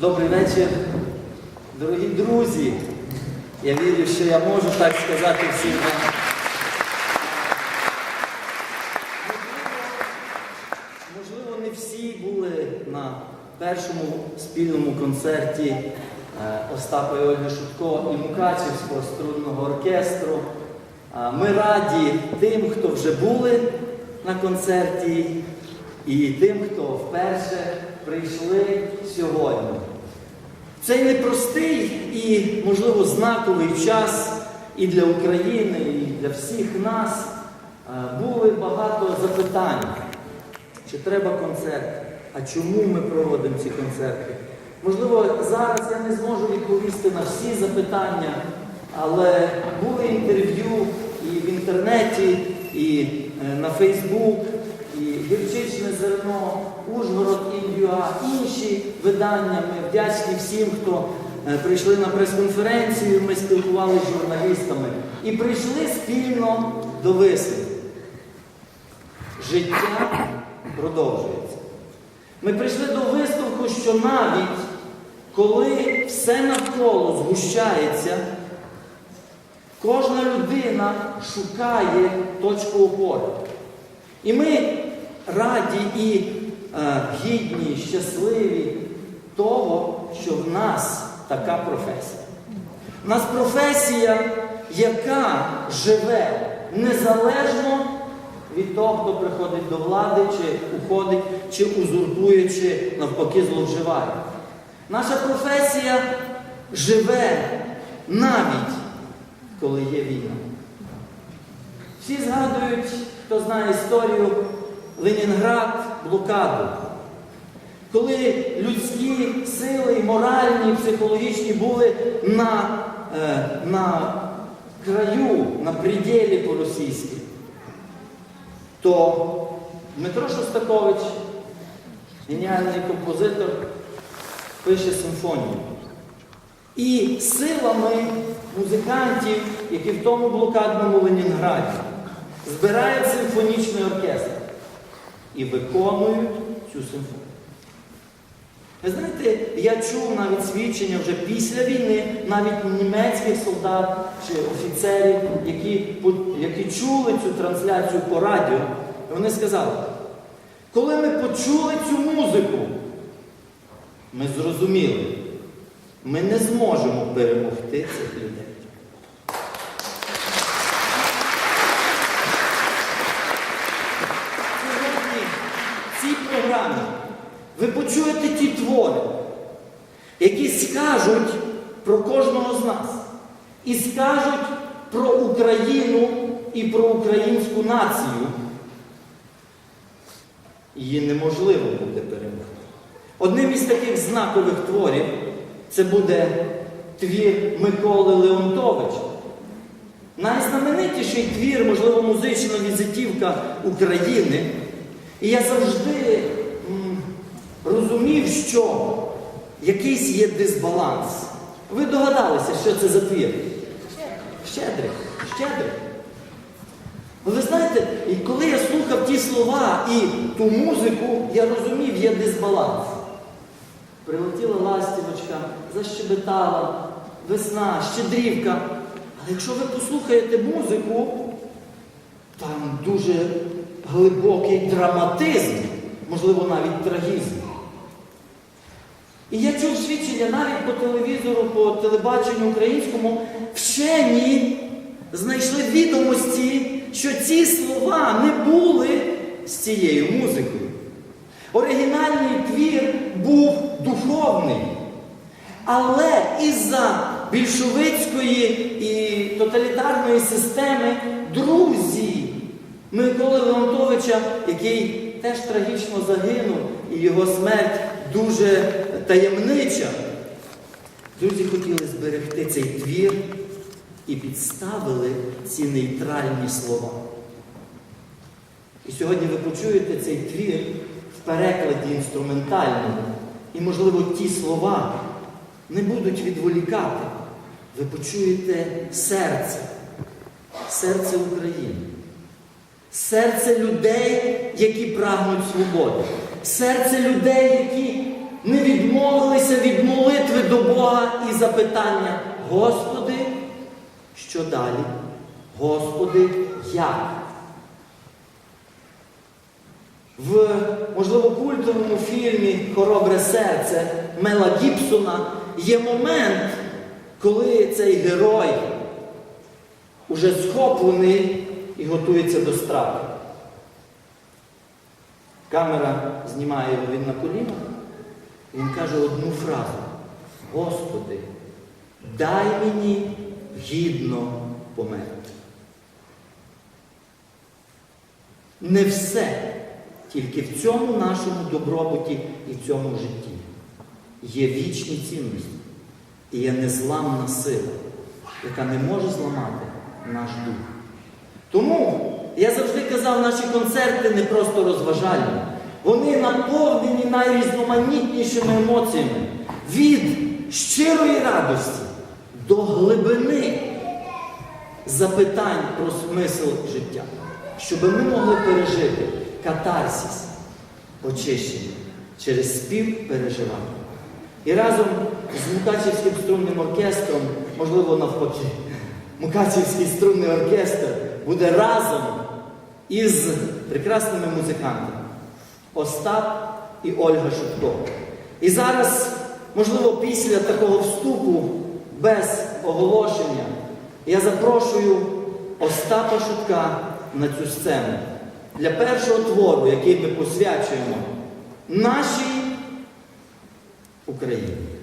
Добрий вечір, дорогі друзі. Я вірю, що я можу так сказати всім. Можливо, не всі були на першому спільному концерті е, Остапа і Ольги Шутко і Мукачівського струнного оркестру. Ми раді тим, хто вже були на концерті, і тим, хто вперше прийшли сьогодні. Цей непростий і, можливо, знаковий час і для України, і для всіх нас були багато запитань. Чи треба концерт? А чому ми проводимо ці концерти? Можливо, зараз я не зможу відповісти на всі запитання, але були інтерв'ю і в інтернеті, і е, на Фейсбук, і гірчичне зерно, Ужгород, Індюа, інші видання. Ми вдячні всім, хто е, прийшли на прес-конференцію, ми спілкувалися з журналістами і прийшли спільно до висновку. Життя продовжується. Ми прийшли до висновку, що навіть коли все навколо згущається, кожна людина шукає точку опори. І ми раді і е, гідні, щасливі того, що в нас така професія. У нас професія, яка живе незалежно від того, хто приходить до влади, чи уходить, чи узурпує, чи навпаки зловживає. Наша професія живе навіть коли є війна. Всі згадують, хто знає історію Ленінград, блокаду. Коли людські сили, моральні, психологічні були на, е, на краю, на пределі по-російськи, то Дмитро Шостакович, геніальний композитор, пише симфонію. І силами музикантів, які в тому блокадному Ленінграді, збирають симфонічний оркестр і виконують цю симфонію. Ви знаєте, я чув навіть свідчення вже після війни, навіть німецьких солдат чи офіцерів, які, які чули цю трансляцію по радіо, і вони сказали, коли ми почули цю музику, ми зрозуміли, ми не зможемо перемогти цих людей. Сьогодні в цій програмі ви почуєте ті твори, які скажуть про кожного з нас. І скажуть про Україну і про українську націю. Її неможливо буде перемогти. Одним із таких знакових творів це буде твір Миколи Леонтовича. Найзнаменитіший твір, можливо, музична візитівка України. І я завжди що якийсь є дисбаланс. Ви догадалися, що це за твір? Щедрик. Щедрик. Ви знаєте, і коли я слухав ті слова і ту музику, я розумів, є дисбаланс. Прилетіла ластівочка, защебетала, весна, щедрівка. Але якщо ви послухаєте музику, там дуже глибокий драматизм, можливо, навіть трагізм. І я чув свідчення навіть по телевізору, по телебаченню українському, вчені знайшли відомості, що ці слова не були з цією музикою. Оригінальний твір був духовний. Але із-за більшовицької і тоталітарної системи друзі Миколи Леонтовича, який теж трагічно загинув, і його смерть дуже таємнича. Друзі хотіли зберегти цей твір і підставили ці нейтральні слова. І сьогодні ви почуєте цей твір в перекладі інструментальному. І, можливо, ті слова не будуть відволікати. Ви почуєте серце, серце України, серце людей, які прагнуть свободи, серце людей, які не відмовилися від молитви до Бога і запитання, Господи, що далі? Господи, як? В, можливо, культовому фільмі Хоробре серце Мела Гібсона є момент, коли цей герой уже схоплений і готується до страти. Камера знімає його він на колінах, він каже одну фразу: Господи, дай мені гідно померти. Не все тільки в цьому нашому добробуті і в цьому житті. Є вічні цінності і є незламна сила, яка не може зламати наш дух. Тому я завжди казав, наші концерти не просто розважальні. Вони наповнені найрізноманітнішими емоціями від щирої радості до глибини запитань про смисл життя, щоб ми могли пережити катарсис, очищення через спів переживання. І разом з Мукачівським струнним оркестром, можливо, навпаки, Мукачівський струнний оркестр буде разом із прекрасними музикантами Остап і Ольга Шутко. І зараз, можливо, після такого вступу без оголошення, я запрошую Остапа Шутка на цю сцену для першого твору, який ми посвячуємо нашій Україні.